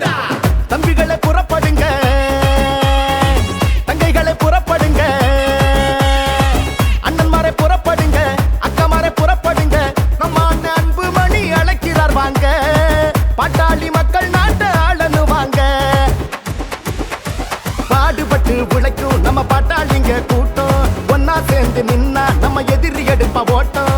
யாருடா தம்பிகளை புறப்படுங்க. தங்கைகளை புறப்படுங்க. அண்ணன்மாரை புறப்படுங்க. அக்காமாரை புறப்படுங்க. நம்ம அண்ணன் அன்பு மணி அழைக்கிறார் வாங்க. பாட்டாளி மக்கள் நாட்டை ஆளனு வாங்க. பாடுபட்டு உழைக்கும் நம்ம பாட்டாளிங்க கூட்டம். ஒன்னா சேர்ந்து நின்னா நம்ம எதிரி எடுப்ப ஓட்டம்.